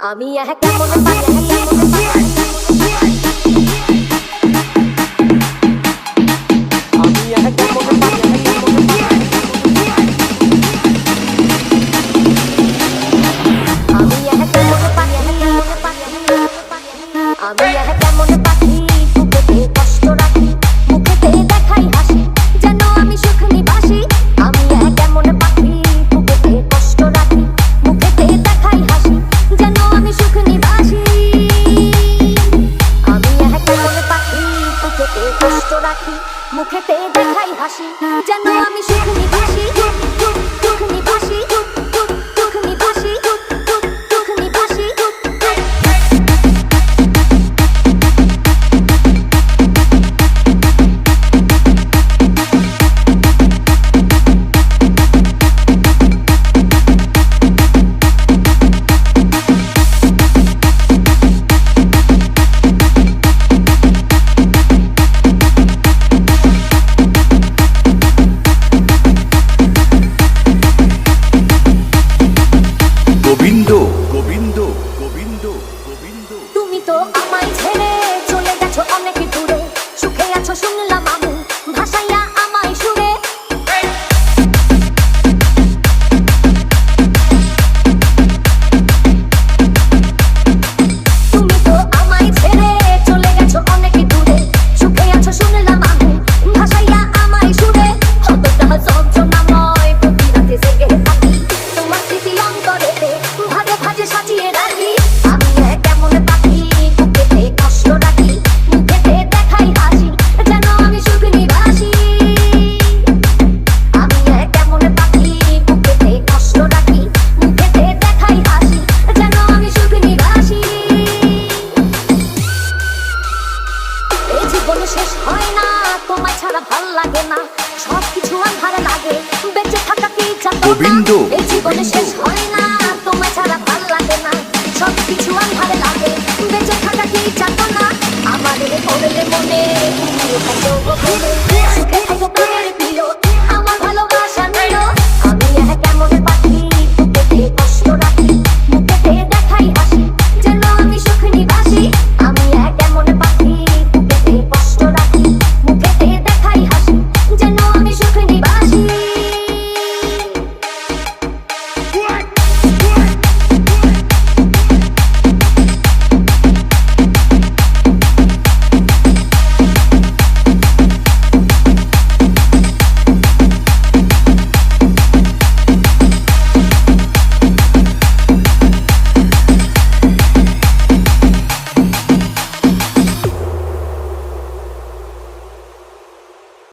আমি কেমন আমি কেমন পাখি নিজেকে কষ্ট রাখি মুখেতে দেখাই হাসি যেন আমি সুখ নিবাসী শেষ হয় না তোমায় ছাড়া ভালো লাগে না। সব কিছু আন্ধার লাগে বেঁচে থাকা কি গোবিন্দ এই জীবনে শেষ হয় না তোমায় ছাড়া ভালো লাগে না। সব কিছু আন্ধার লাগে বেঁচে থাকা কি চাতো না আমাদের মনে